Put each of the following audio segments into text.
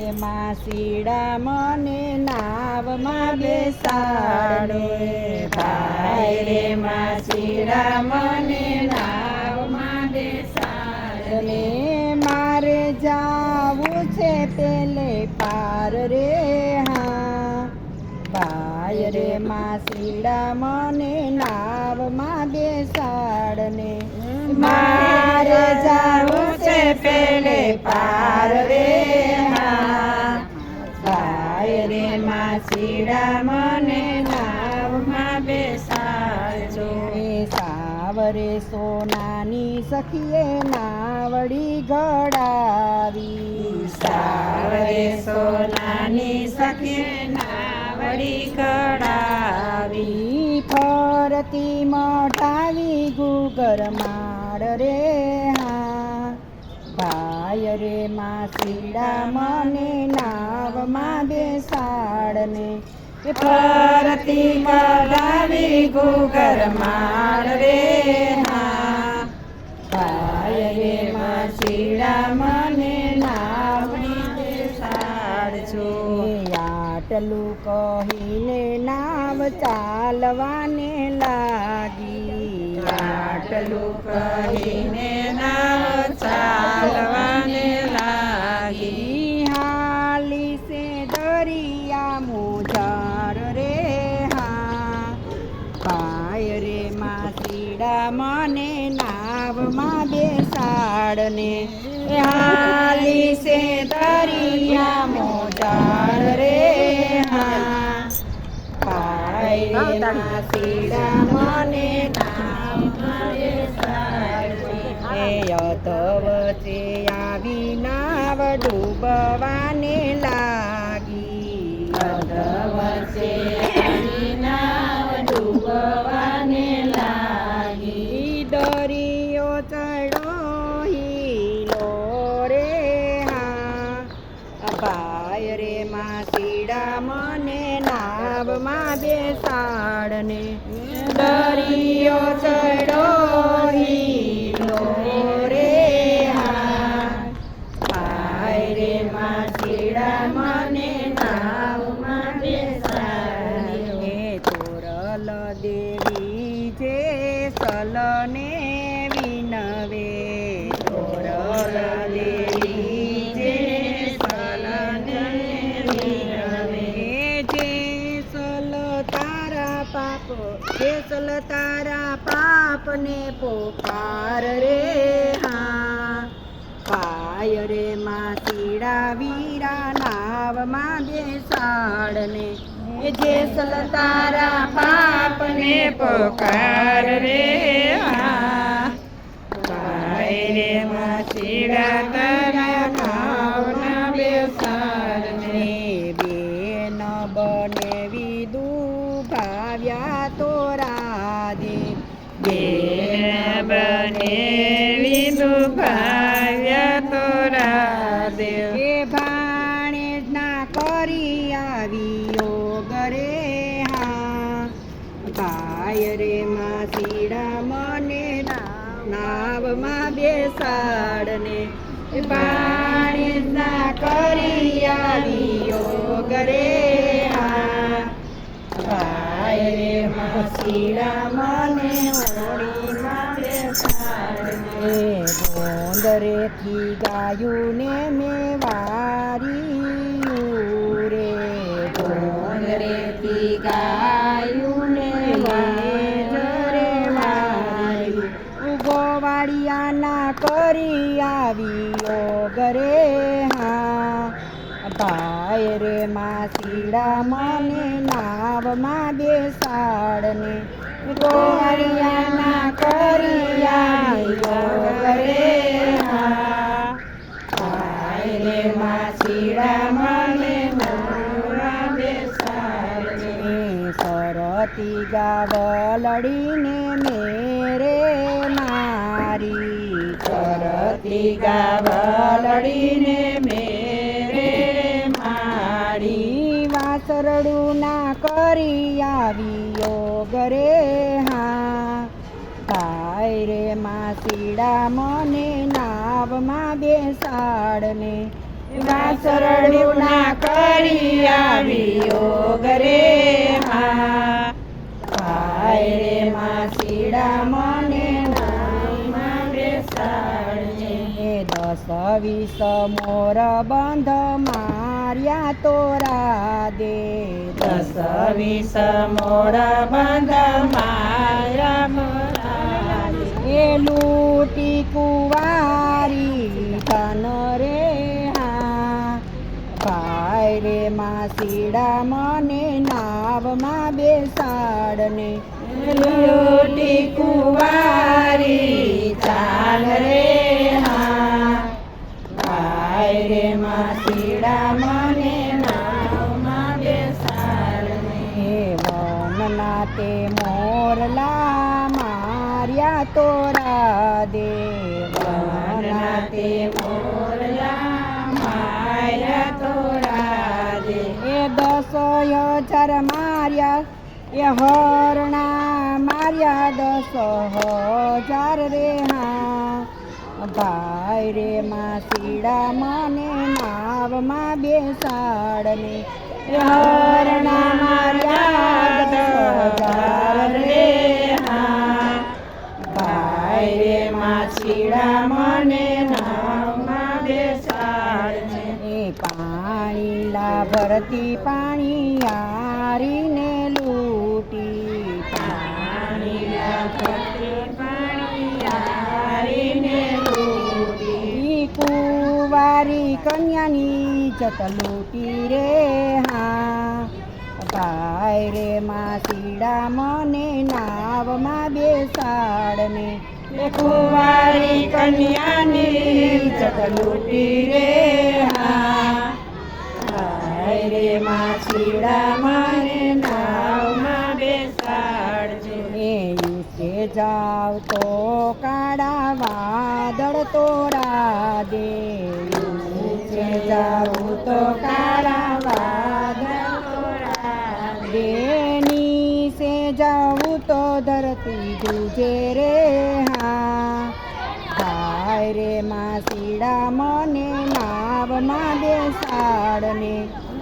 રે માસીડા મને નાવમાં બેસાડે ભાઈ રે માસીડા મને નાવમાં બેસાડે મારે જાવું છે પેલે પાર રે હા. ભાઈ રે માસીડા મને નાવમાં બેસાડને મારે જાવું છે પેલે પાર રે ભાઈ રે માસીડા મને નાવમાં બેસાડજો. સાવરે સોનાની સખીએ નાવડી ઘડાવી સાવરે સોનાની સખીએ નાવડી કડાવી ફરતી મોટાવી ગુગર માડ રે ભાઈ રે માસીડા મને નાવમાં બેસાડને ને ફરતી કડાવી ગુગર માર રે હા. ભાય રે માસીડા મને નાવડી બેસાડજો આટલું કહીને નાવ ચાલવાને લાગી. આટલું કહીને હાલી સે દરિયા મોજાર રે હા પાય રે મને નાવમાં બેસાડને એ યત વચ્ચે આવી નાવ ડૂબવાને લાગી પાપને પોકાર રે હા. પાય રે માસીડા વીરા નાવમાં બેસાડને. જે સલ તારા પાપને પોકાર રે હા. પાય રે માસીડા વિદુ ભાવ્યા તોરા દેવ એ ભાણે ના કરી આવ્યો ગરે હા. ભાઈ રે માસીડા મને નાવમાં બેસાડને. ભાણે ના કરી રે માસીડા મને ઓળીમાં બેસાડને ગોંદરેથી ગાયું ને મેં વાર્યું રે ગોંદરેથી ગાયું ને રે વાળિયાના કરી આવ્યો ગરે હા ભાઈ રે માસીડા મને નાવમાં બેસાડને ગોવાળિયાના કરિયા ભાઈ રે માસીડા મને બેસાડને સરતી ગાવલડીને મેરે મારી. સરતી ગાવલડીને મેરે મારી વાસરડું ના કરી આવ્યો ગરે હા. ભાઈ રે માસીડા મને નાવમાં બેસાડને. કરી આવ્યો રે હા. ભાઈ રે માસીડા મને દસ વીસ મોર બંધ માર્યા તો રાધે દસ વીસ મોર બંધ મોરા એ લૂટી કુવારી ધન રે હા. ભાઈ રે માસીડા મને નાવમાં બેસાડને. લૂટી કુવારી ચાલ રે તે મોરલા માર્યા તોરા દે વનના તે મોરલા માર્યા તોરા દે એ દસ હજાર માર્યા, એ હરણા માર્યા દસ હજાર રે હા ભાઈ રે માસીડા મને નાવમાં બેસાડને. માછીડા મને નાવમાં બેસાડજે પાણી લા ભરતી પાણી આરીને લૂટી પાણી કુંવારી કન્યાની જત લૂટી રે, હા. ભાઈ રે માસીડા મને નાવમાં બેસાડને. એ કુંવારી કન્યાની જત લૂટી રે, હા. ભાઈ રે માછીડા મને જાવ તો કાળા વાદળ તોડા દે નીચે જાવ તો કાળા વાદળ તોરા દે જાવું તો ધરતી જુજે રે હા. ભાઈ રે માસીડા મને નાવમાં બેસાડને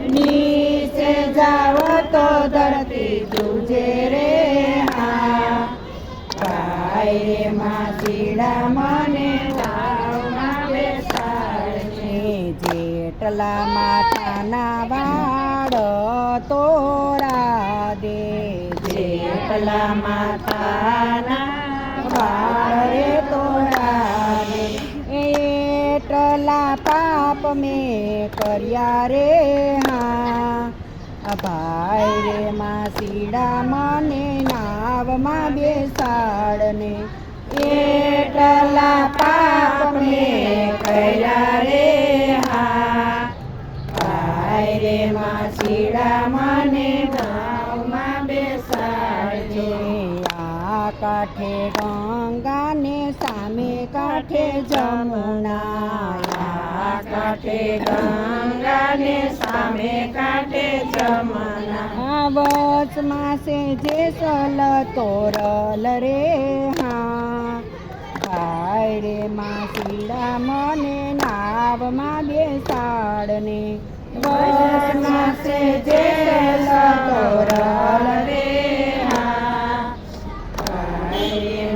નીચે જાવ તો ધરતી જુજે ભાઈ રે માસીડા મને નાવમાં બેસાડજે જેટલા માથાના વાળ તોરા દે જેટલા માતાના વાળે રે તોરા દે એટલા પાપ મેં કર્યા રે હા. ભાઈ રે માસીડા મને નાવમાં બેસાડને. એટલા પાપ મેં કર્યા રે હા. ભાઈ રે માછીડા મને નાવમાં બેસાડજે. આ કાંઠે ગંગાને સામે કાંઠે જમુના. કાંઠે ગંગાને સામે કાંઠે આ વચમાં છે જે સલ તોરલ રે હા. ભાઈ રે માસીડા મને નાવમાં બેસાડને. વચ માસે જે સલ તોરલ રે હા.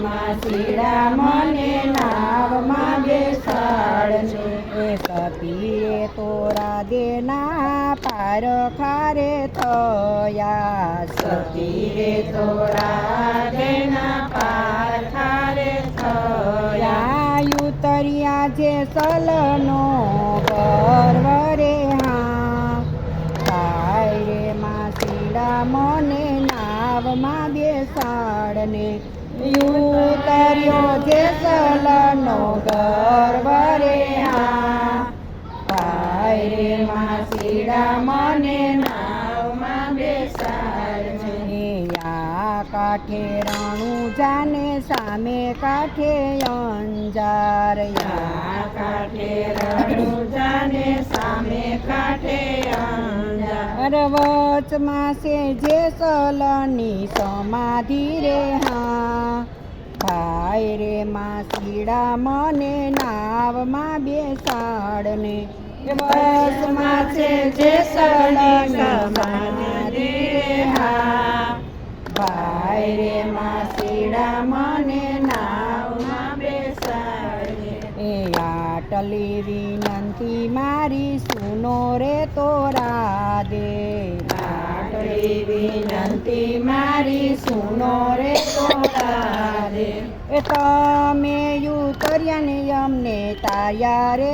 માસીડા મને નાવમાં બેસાડને. એ સતીએ તોરા દેના પાર ખારે થયા સતી રે તોરા દેના પાર ખારે થયા ઉતર્યા જે સલનો ગર્વ રે હા ભાઈ રે માસીડા મને નાવમાં બેસાડને ઉતર્યો જે સલનો ગર્વ રે હા ભાઈ રે માસીડા મને નાવમાં બેસાડજે આ કાંઠે રણું જાને સામે કાઠે અંજાર કાઠે કાંઠે રણુજાને સામે કાઠે અંજાર. છે જે સલની સમાધિ રે હા. ભાઈ રે માસીડા મને નાવમાં બેસાડને બસમાં છે જે ભાઈ રે માસીડા મને એ આટલી વિનંતી મારી સુનો રે. તોરા દે વિનંતી મારી સુનો રે તોરા દે એ તમે યુ કર્યા ને અમને તારે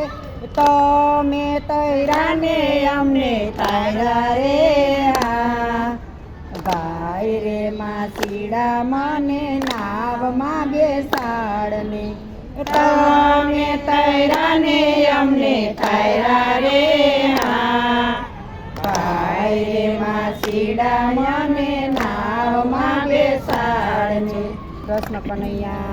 તમે તૈરા ને અમને તાર્યા રે. ભાઈ રે માસીડા મને નાવમાં બેસાડને તમે તૈરા ને અમને તૈરા રે ભાઈ રે માસીડા મને નાવમાં બેસાડને કૃષ્ણ કનૈયા.